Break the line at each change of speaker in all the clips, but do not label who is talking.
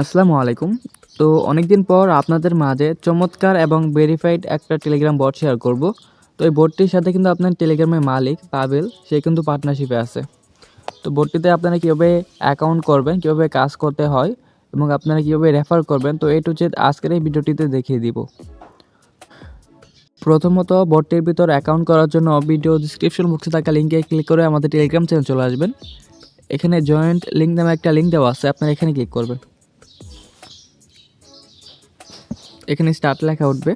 আসসালামু আলাইকুম। তো অনেকদিন পর আপনাদের মাঝে চমৎকার এবং ভেরিফাইড একটা টেলিগ্রাম বট শেয়ার করব। তো এই বোর্ডটির সাথে কিন্তু আপনার টেলিগ্রামের মালিক পাবেল, সে কিন্তু পার্টনারশিপে আছে। তো বোর্ডটিতে আপনারা কীভাবে অ্যাকাউন্ট করবেন, কীভাবে কাজ করতে হয় এবং আপনারা কীভাবে রেফার করবেন, তো এ টু আজকের এই ভিডিওটিতে দেখিয়ে দিব। প্রথমত বোর্ডটির ভিতর অ্যাকাউন্ট করার জন্য ভিডিও ডিসক্রিপশন বক্সে থাকা লিঙ্কে ক্লিক করে আমাদের টেলিগ্রাম চ্যানেল চলে আসবেন। এখানে জয়েন্ট লিঙ্ক নামে একটা লিঙ্ক দেওয়া আছে, আপনারা এখানে ক্লিক করবেন। এখানে স্টার্ট লেখা উঠবে।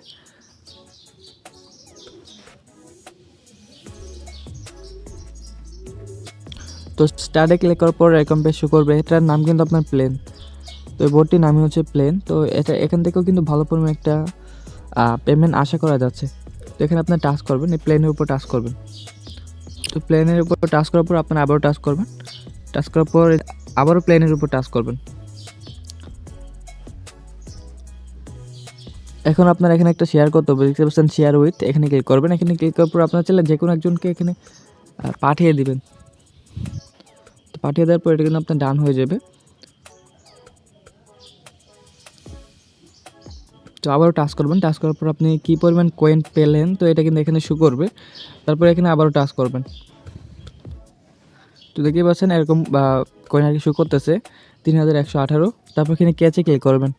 তো স্টার্টে ক্লিক করার পর এরকম পেজ করবে। এটার নাম কিন্তু আপনার প্লেন তো এই বোর্ডটির নামই হচ্ছে প্লেন তো এটা এখান থেকেও কিন্তু ভালো পরিমাণে একটা পেমেন্ট আশা করা যাচ্ছে। তো এখানে আপনার টাচ করবেন, এই প্লেনের উপর টাচ করবেন। তো প্লেনের উপর টাচ করার পর আপনার আবারও টাচ করবেন। টাচ করার পর আবারও প্লেনের উপর টাচ করবেন। এখন আপনার এখানে একটা শেয়ার করতে হবে, দেখতে পাচ্ছেন শেয়ার উইথ এখানে ক্লিক করবেন, এখানে ক্লিক করার পর আপনার চাইলে যে কোনো একজনকে এখানে পাঠিয়ে দিবেন। তো পাঠিয়ে দেওয়ার পর এটা কিন্তু আপনার ডান হয়ে যাবে। তো আবারও টাচ করবেন টাচ করার পর আপনি কী পরিমাণ কয়েন পেলেন, তো এটা কিন্তু এখানে শু করবে। তারপর এখানে আবারও টাচ করবেন। তো দেখতে পাচ্ছেন এরকম কয়েন আর কি শু করতেছে, তিন হাজার একশো আঠারো, তারপর এখানে ক্যাচে ক্লিক করবেন।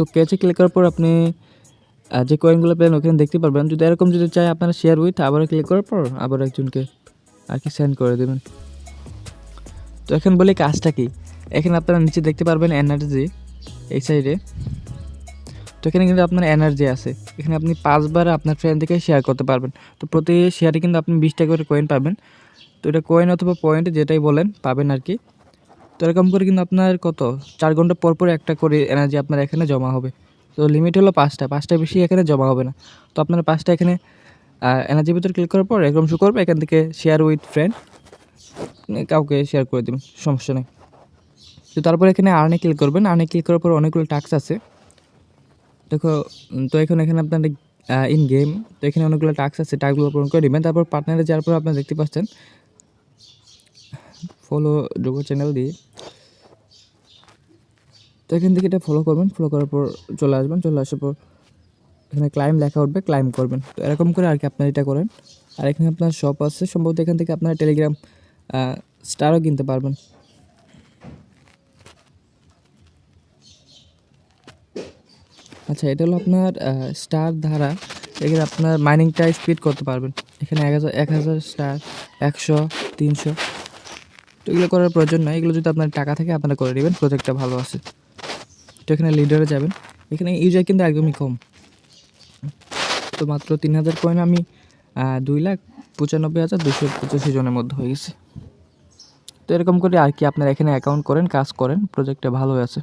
তো ক্যাচে ক্লিক করার পর আপনি যে কয়েনগুলো পেলেন ওখানে দেখতে পারবেন। যদি এরকম যদি চাই আপনারা শেয়ার উইথ আবার ক্লিক করার পর আবার একজনকে আর কি সেন্ড করে দেবেন। তো এখন বলি কাজটা কি? এখানে আপনারা নিচে দেখতে পারবেন এনার্জি এই সাইডে তো এখানে কিন্তু আপনার এনার্জি আছে। এখানে আপনি পাঁচবার আপনার ফ্রেন্ড থেকে শেয়ার করতে পারবেন। তো প্রতি শেয়ারে কিন্তু আপনি বিশ টাকা করে কয়েন পাবেন। তো এটা কয়েন অথবা পয়েন্ট যেটাই বলেন, পাবেন আর কি। তো এরকম করে কিন্তু আপনার কত? চার ঘণ্টা পর পর একটা করে এনার্জি আপনার এখানে জমা হবে। তো লিমিট হলো পাঁচটা পাঁচটা বেশি এখানে জমা হবে না। তো আপনার পাঁচটা এখানে এনার্জির ভিতর ক্লিক করার পর এরকম শু করবে, এখান থেকে শেয়ার উইথ ফ্রেন্ড কাউকে শেয়ার করে দেবেন, সমস্যা নেই। তো তারপর এখানে আর্নে ক্লিক করবেন আর্নে ক্লিক করার পর অনেকগুলো টাস্ক আছে। দেখো, তো এখন এখানে আপনার ইন গেম তো এখানে অনেকগুলো টাস্ক আছে টাস্কগুলো পূরণ করে নেবেন তারপর পার্টনারে যাওয়ার পর আপনারা দেখতে পাচ্ছেন ফলো যোগ চ্যানেল দিয়ে তো এখান থেকে এটা ফলো করবেন ফলো করার পর চলে আসবেন, চলে আসার পর এখানে ক্লাইম লেখা উঠবে ক্লাইম করবেন। তো এরকম করে আর কি আপনারা এটা করেন। আর এখানে আপনার শপ আছে, সম্ভবত এখান থেকে আপনারা টেলিগ্রাম স্টারও কিনতে পারবেন। আচ্ছা এটা হলো আপনার স্টার ধারা। এখানে আপনার মাইনিংটা স্পিড করতে পারবেন। এখানে এক হাজার এক হাজার স্টার একশো, তিনশো। তো এগুলো করার প্রয়োজন নয় এগুলো যদি আপনার টাকা থাকে, আপনারা করে নেবেন। প্রজেক্টটা ভালো আছে। তো এখানে লিডারে যাবেন। এখানে ইউজার কিন্তু একদমই কম। তো মাত্র তিন হাজার কয়েন আমি দুই লাখ পঁচানব্বই হাজার দুশো পঁচাশি জনের মধ্যে হয়ে গেছে। তো এরকম করে আর কি আপনারা এখানে অ্যাকাউন্ট করেন, কাজ করেন প্রজেক্টটা ভালো আছে।